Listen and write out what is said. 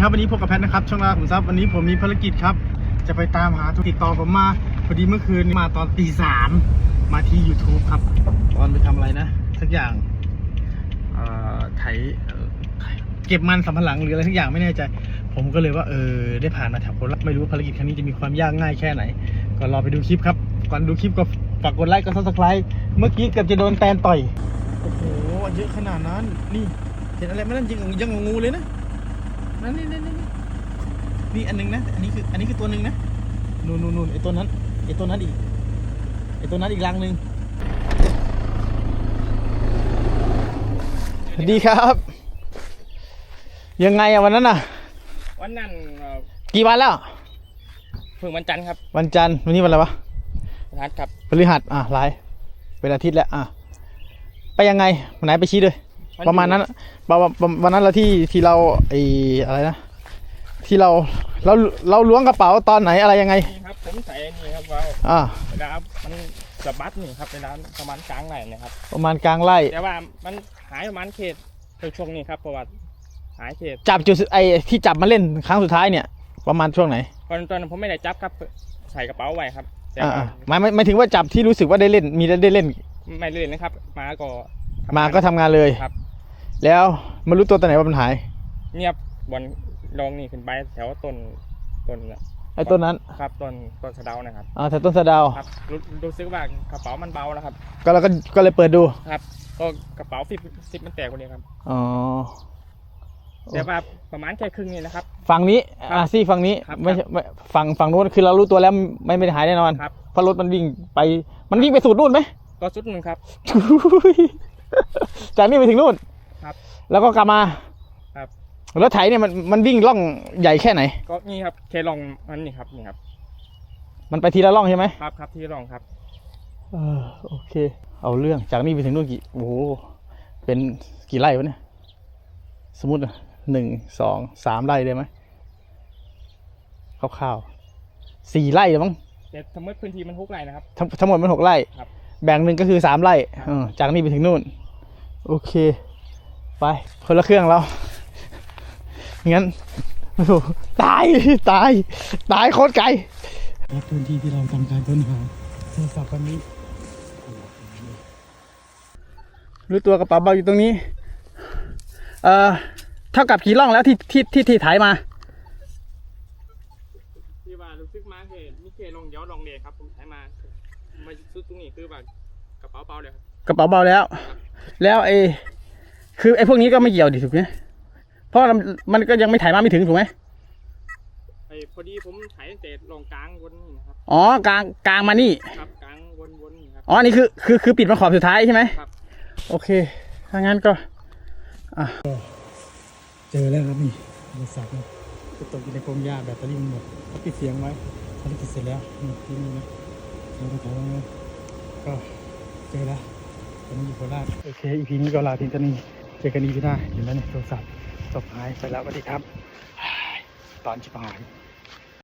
ครับวันนี้พบกับแพทนะครับช่องลาขุมทรัพย์วันนี้ผมมีภารกิจครับ จะไปตามหาทุกติดต่อผมมาพอดีเมื่อคืนมาตอนตีสามมาที่ YouTube ครับ ตอนไปทำอะไรนะ สักอย่างเอ่อไถเอ่เก็บมันสำปะหลังหรืออะไรสักอย่างไม่แน่ใจ ผมก็เลยว่าเออได้ผ่านมาแถวโคราชไม่รู้ว่าภารกิจครั้งนี้จะมีความยากง่ายแค่ไหน ก็รอไปดูคลิปครับ ก่อนดูคลิปก็ฝากกดไลค์กดซับสไครต์เมื่อกี้เกือบจะโดนแตนต่อยโอ้โหเยอะขนาดนั้นนี่เห็นอะไรไหมนั่นยังยังงูเลยนะ นั่นนี่นี่นี่นี่นี่อันหนึงนะ อันนี้คือ อันนี้คือตัวหนึ่งนะ นู่นนู่นนู่นไอตัวนั้น ไอตัวนั้นอีก ไอตัวนั้นอีกรังหนึ่งสวัสดีครับ ยังไงอะวันนั้นอะวันนั้นเอ่อกี่วันแล้ว เพิ่งวันจันทร์ครับวันจันทร์วันนี้วันอะไรวะนัดครับพฤหัสอะไลฟ์เป็นอาทิตย์แล้วอะ ไปยังไงวันไหนไปชี้ด้วย ประมาณนั้นอะประมาณประมาณวันนั้นเราที่ที่เราไออะไรนะที่เราเราเราล้วงกระเป๋าตอนไหนอะไรยังไงนี่ครับผมใส่นี่ครับว่าอ่าเวลามันสะบัดนี่ครับเวลาประมาณกลางไหล่นะครับ ประมาณกลางไร่แต่ว่ามันหายประมาณเขตช่วงนี้ครับเพราะว่าหายเขตจับจุดสุดไอ้ที่จับมาเล่นครั้งสุดท้ายเนี่ย ประมาณช่วงไหนตอนตอนนั้นผมไม่ได้จับครับใส่กระเป๋าไว้ครับแต่อ่าว่าหมายหมายหมายถึงว่าจับที่รู้สึกว่าได้เล่นมีได้ได้เล่น ไม่เล่นนะครับ มาก็ทำงนมาก็ทำงานเลยครับ แล้วมารู้ตัวตอนไหนว่ามันหายเงียบวันลองนี่ขึ้นไปแถวต้นต้นน่ะไอ้ต้นนั้นครับต้นต้นสะเดานะครับอ่าแต่ต้นสะเดาวครับรู้รู้สึกว่ากระเป๋ามันเบาแล้วครับ ก็เราก็ก็เลยเปิดดูครับ ก็กระเป๋าฟิปซิปมันแตกคนเดียวครับอ๋อแต่ว่าประมาณแค่ครึ่งนี่นะครับ ฝั่งนี้อ่าซี่ฝั่งนี้ครับไม่ใช่ไม่ฝั่งฝั่งนู้นคือเรารู้ตัวแล้วไม่ไม่ได้หายแน่นอนครับ เพราะรถมันวิ่งไปมันวิ่งไปสุดนู่นไหมก็สุดหนึ่งครับ จากนี่ไปถึงนู่นครับ แล้วก็กลับมาครับรถไถเนี่ยมันมันวิ่งล่องใหญ่แค่ไหน ก็นี่ครับเคลองมันนี่ครับนี่ครับมันไปทีละล่องใช่ไหมครับครับที่ลองครับ เออโอเค เอาเรื่องจากนี่ไปถึงนู่นกี่โอ้โหเป็นกี่ไร่วะเนี่ยสมมติอะหนึ่งสองสามไร่ได้ไหมคร่าวๆสี่ไร่เลยมั้ง แต่สมมติพื้นที่มันฮุกไรนะครับ ทั้งทั้งหมดมันหกไร่ ครับแบ่งหนึ่งก็คือสามไร่ครับ เออจากนี่ไปถึงนู่น โอเค ไปคนละเครื่องแล้วงั้นโอ้โหตายตาย ตายโคตรไกลพื้นที่ที่เราทำการค้นหาโทรศัพท์คันนี้รู้ตัวกระเป๋าเบาอยู่ตรงนี้ เอ่อ เท่ากับกี่ล่องแล้วที่ที่ที่ที่ถ่ายมาที่ว่ารู้สึกมาเคมีเคลองเดี๋ยวลองเดครับผมใช้มามาสุดตรงนี้คือแบบกระเป๋าเบาเลยครับกระเป๋าเบาแล้ว แล้วไอ้ คือไอ้พวกนี้ก็ไม่เกี่ยวดิถูกไหมเพราะมันมันก็ยังไม่ถ่ายมาไม่ถึงถูกไหมไอ้พอดีผมใช้ตั้งแต่ลองกลางวนนี่นะครับอ๋อกลางกลางมานี่ครับกลางวนวนนี่ครับอ๋ออันนี่คือคือคือปิดมาขอบสุดท้ายใช่ไหมครับโอเคถ้างั้นก็อะเจอแล้วครับนี่โทรศัพท์นะก็ตกอยู่ในพงหญ้าแบตเตอรี่มันหมดก็ปิดเสียงไว้ภารกิจเสร็จแล้วนี่ที่นี่นะแล้วก็แต่ว่าก็เจอแล้วตอนนี้อยู่โคราชโอเคอีพีนี้ก็ลาทิ้งตัวนี้ เจอกันอีกทีหน้าเห็นแล้วเนี่ยโทรศัพท์ตกหายไปแล้วสวัสดีครับ ตอนชิบหาย